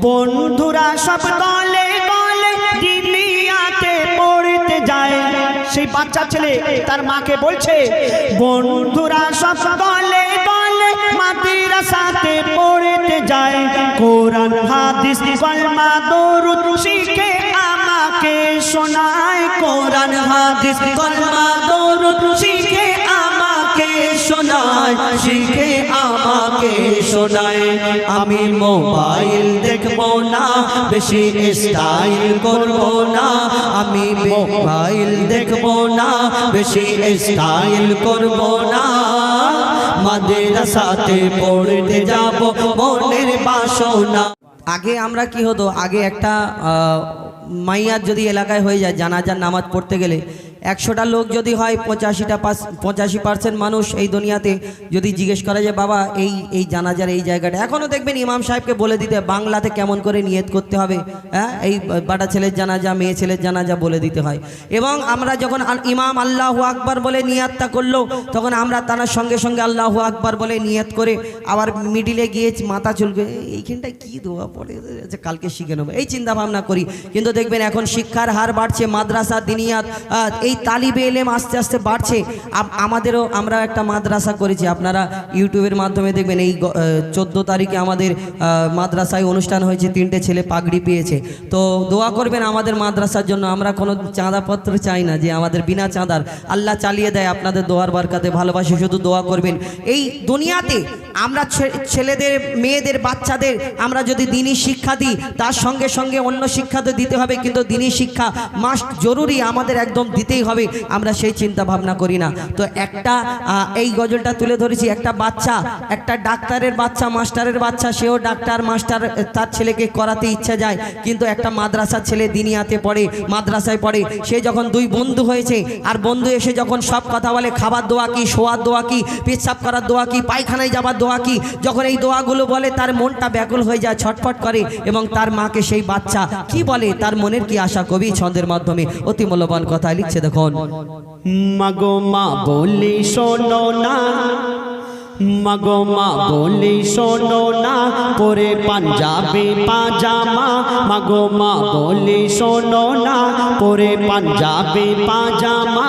বন্ধুরা সব দলে দলে দিনিয়াতে পড়তে যায়। সেই বাচ্চা ছেলে তার মাকে বলছে, বন্ধুরা সব দলে দলে মাটির সাথে পড়তে যায়। কোরআন, হাদিস, কলমা, দরুদ শিখে আমাকে শোনায়। কোরআন, হাদিস, কলমা, দরুদ শিখে আমাকে শোনায়, শিখে আমাকে শোনায়। আমি মোবাইল দেখব না, বেশি স্টাইল করব না। আমি মোবাইল দেখব না, বেশি স্টাইল করব না। মাদ্রাসাতে পড়তে যাব, মনের বাসনা। আগে আমরা কি হতো? আগে একটা মাইয়ার যদি এলাকায় হয়ে যায়, জানাজার নামাজ পড়তে গেলে একশোটা লোক যদি হয় পঁচাশিটা পাস পঁচাশি পার্সেন্ট মানুষ এই দুনিয়াতে যদি জিজ্ঞেস করা যায় বাবা এই এই জানাজার এই জায়গাটা। এখনও দেখবেন ইমাম সাহেবকে বলে দিতে বাংলাতে কেমন করে নিয়ত করতে হবে? হ্যাঁ এই বাটা ছেলের জানাজা মেয়ে ছেলের জানাজা বলে দিতে হয়। এবং আমরা যখন ইমাম আল্লাহ আকবার বলে নিয়াতটা করল তখন আমরা তার সঙ্গে সঙ্গে আল্লাহ আকবার বলে নিয়ত করে আবার মিডিলে গিয়ে মাথা চুলকে এইখানটায় কি দোয়া পড়ে? আচ্ছা কালকে শিখে নেব। এই চিন্তা ভাবনা করি। কিন্তু দেখবেন এখন শিক্ষার হার বাড়ছে মাদ্রাসা দিনিয়াত আহ, এই তালিবে এলেম আস্তে আস্তে বাড়ছে। আমাদেরও আমরা একটা মাদ্রাসা করেছি। আপনারা ইউটিউবের মাধ্যমে দেখবেন এই চোদ্দ তারিখে আমাদের মাদ্রাসায় অনুষ্ঠান হয়েছে। তিনটে ছেলে পাগড়ি পেয়েছে। তো দোয়া করবেন আমাদের মাদ্রাসার জন্য। আমরা কোনো চাঁদাপত্র চাই না যে আমাদের বিনা চাঁদার। আল্লাহ চালিয়ে দেয় আপনাদের দোয়ার বারকাতে ভালোবাসি। শুধু দোয়া করবেন। এই দুনিয়াতে আমরা ছেলেদের, মেয়েদের, বাচ্চাদের আমরা যদি দিনই শিক্ষা দিই, তার সঙ্গে সঙ্গে অন্য শিক্ষা তো দিতে হবে। কিন্তু দিনই শিক্ষা মাস্ট জরুরি আমাদের একদম দিতেই হবে আমরা সেই চিন্তা ভাবনা করি না। তো একটা এই গজলটা তুলে ধরেছি, একটা বাচ্চা, একটা ডাক্তারের বাচ্চা, মাস্টারের বাচ্চা, সেও ডাক্তার, মাস্টার, তার ছেলেকে করাতে ইচ্ছা যায়, কিন্তু একটা মাদ্রাসার ছেলে দিনিয়াতে পড়ে, মাদ্রাসায় পড়ে, সে যখন দুই বন্ধু হয়েছে, আর বন্ধু এসে যখন সব কথা বলে, খাবার দোয়া কি, শোয়ার দোয়া কি পেচ্ছাপ করার দোয়া কি, পায়খানায় যাবার দোয়া কি, যখন এই দোয়াগুলো বলে, তার মনটা ব্যাকুল হয়ে যায়, ছটফট করে, এবং তার মাকে সেই বাচ্চা, কি বলে, তার মনের কি আশা, কবি ছন্দের মাধ্যমে, অতি মূল্যবান কথা লিখছে দেখুন মাগো মা বলি শোনো না, মাগো মা বলি শোনো না, পরে পাঞ্জাবি পাজামা, মাগো মা বলি শোনো না, পরে পাঞ্জাবি পাজামা।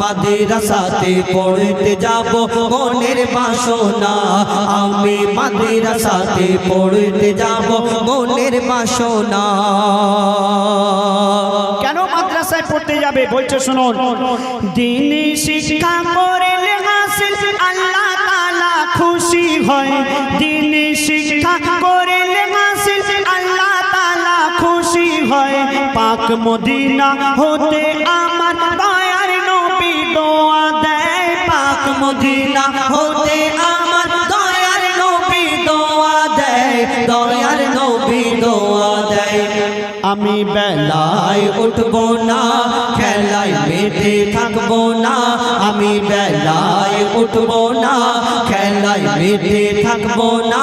মাদ্রাসাতে পড়তে যাব, মনের বাসনা। আমি মাদ্রাসাতে পড়তে যাব, মনের বাসনা। কেন মাদ্রাসায় পড়তে যাবে? বলছে, শুনুন। দিনী শিক্ষা করলে হাসিল, আল্লাহ তাআলা খুশি হয়। দিনী শিক্ষা করলে হাসিল, আল্লাহ তাআলা খুশি হয়। পাক মদিনা হতে আমার মদিনা হতে আমার দয়ার নবী দোয়া দেয়, দয়ার নবী দোয়া দেয়। আমি বেলায় উঠবো না, খেলায় মেতে থাকব না। আমি বেলায় উঠবো না, খেলায় মেতে থাকব না।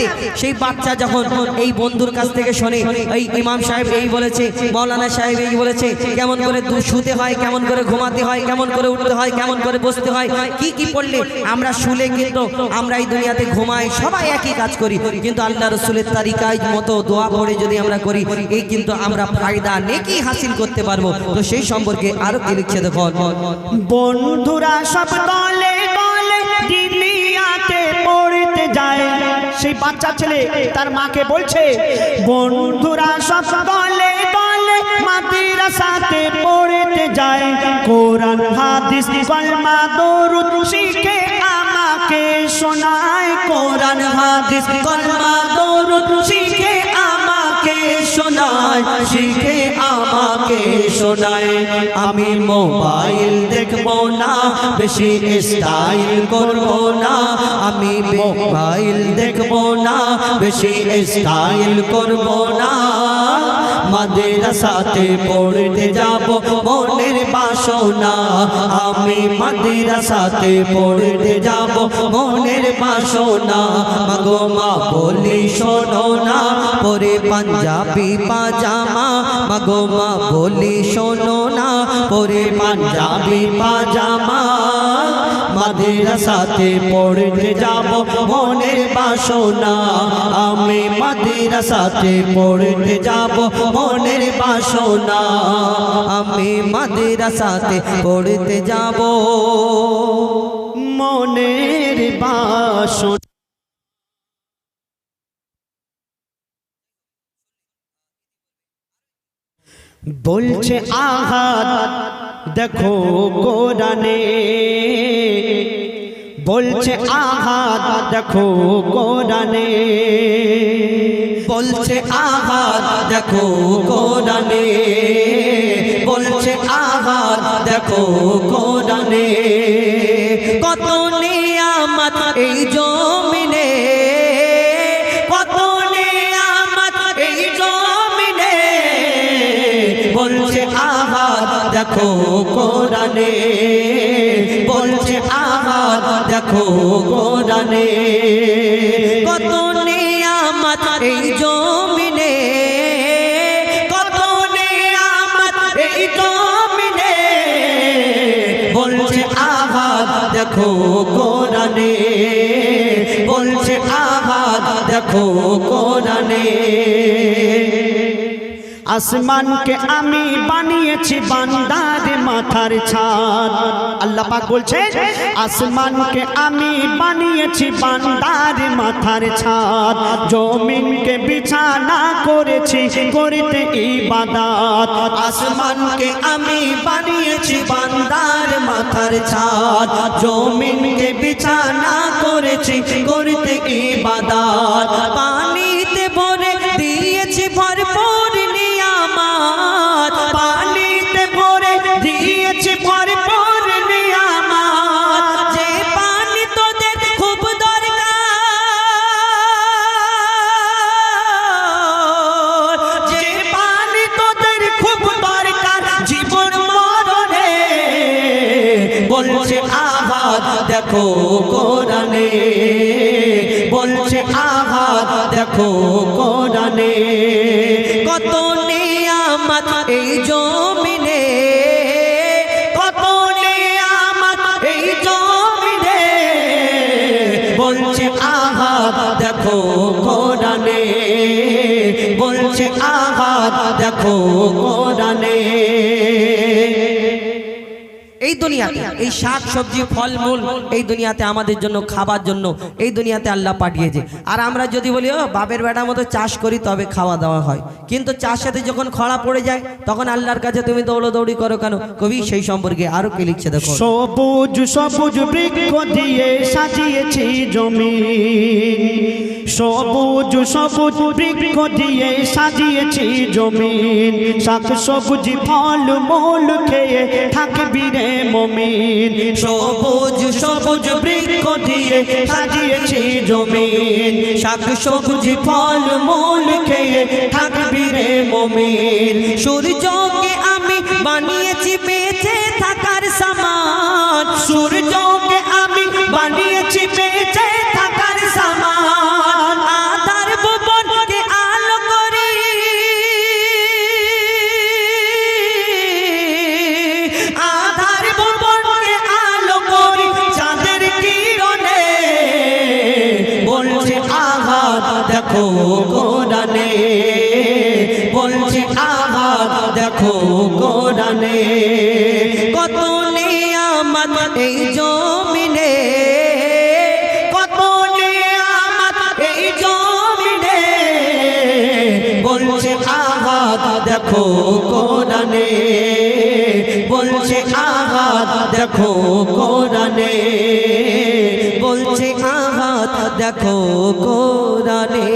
দুনিয়াতে সেই বাচ্চা যখন এই বন্ধুর কাছ থেকে শোনে, এই ইমাম সাহেব এই বলেছে, মৌলানা সাহেব এই বলেছে, কেমন করে শুতে হয়, কেমন করে ঘুমাতে হয়, কেমন করে উঠতে হয়, কেমন করে বসতে হয়, কি কি পড়লে আমরা শুলে কিন্তু আমরা এই দুনিয়াতে ঘুমাই, সবাই একই কাজ করি। কিন্তু আল্লাহ রসুলের তারিকায় মতো দোয়া পড়ে যদি আমরা করি, এই কিন্তু আমরা ফায়দা নেকি হাসিল করতে পারব। তো সেই সম্পর্কে আরও কি লিখছে দেখুন। বন্ধুরা সব দলে সেই বাচ্চা ছেলে তার মাকে বলছে, বন্ধুরা সব বলে বলে মাতিরা সাথে পড়তে যায়। কোরআন, হাদিস, কলমা, দরুদ শিখে আমাকে শোনায়। কোরআন, হাদিস, কলমা, দরুদ শিখে আমাকে শোনায়। শিখে আমাকে শোনায়, আমি মোবাইল দেখব না, বেশি স্টাইল করব না, আমি মোবাইল দেখব না, বেশি স্টাইল করব না। মাদ্রাসাতে পড়তে যাব মনের বাসনা। আমি মাদ্রাসাতে পড়তে যাব মনের বাসনা। মাগো মা, বলি শোনো না, পরে পাঞ্জাবি পাজামা। মাগো মা, বলি শোনো না, পরে পাঞ্জাবি পাজামা। মাদ্রাসাতে পড়তে যাব, মনের বাসনা। আমি মাদ্রাসাতে পড়তে যাব, মনের বাসনা। আমি মাদ্রাসাতে পড়তে যাব, মনের বাসনা। বলছে আহাত, দেখো কোরআনে। বলছে আহাত, দেখো কোরআনে। বলছে আহাত, দেখো কোরআনে। বলছে আহাত, দেখো কোরআনে। কত নিয়ামত এই দেখো কোরআনে, বলছে আহাদ, দেখো কোরআনে। কত নিয়ামত এই জমিনে, কত নিয়ামত এই জমিনে। বলছে আহাদ, দেখো কোরআনে, বলছে আহাদ, দেখো কোরআনে। আসমানকে আমি বানিয়েছি বান্দার মাথার ছাদ। আল্লাহ পাক বলছে আসমানকে আমি বানিয়েছি বান্দার মাথার ছাদ। জমিনকে বিছানা করেছি করতে ইবাদত। আসমানকে আমি বানিয়েছি বান্দার মাথার ছাদ। জমিনকে বিছানা করেছি করতে ইবাদত। দেখো কোরআনে, বলছে আহাদ, দেখো কোরআনে, কত নিয়ামত এই জমিনে, কত নিয়ামত এই জমিনে, বলছে আহাদ, দেখো কোরআনে, বলছে আহাদ, দেখো কোরআনে। দুনিয়াতে। এই শাক, সবজি, ফলমূল এই দুনিয়াতে আমাদের জন্য, খাবার জন্য এই দুনিয়াতে আল্লাহ পাঠিয়েছে। আর আমরা যদি বলি, ও, বাপের বেটার মতো চাষ করি, তবে খাওয়া দাওয়া হয়। কিন্তু চাষেতে যখন খরা পড়ে যায়, তখন আল্লাহর কাছে তুমি দৌড়দৌড়ি করো কেন? কবি, সেই সম্পর্কে আরও কি লিখছে দেখো। সবুজ সবুজ বৃক্ষ দিয়ে সাজিয়েছি জমি। সবুজ সবুজ বৃক্ষ দিয়ে সাজিয়েছি জমিন শাক, সবুজ ফল মূল খেয়ে থাকবি রে মমিন সবুজ সবুজ বৃক্ষ দিয়ে সাজিয়েছি জমিন। শাক, সবুজ ফল, মূল খেয়ে থাকবি রে মমিন। সূর্যকে আমি বানিয়েছি দেখো কোরআনে, বলছে আঘাত দেখো কোরআনে, কত নিয়ামত এই জমিনে, কত নিয়ামত এই জমিনে, বলছে আঘাত দেখো কোরআনে, বলছে আঘাত দেখো কোরআনে। দেখো কোরআনে।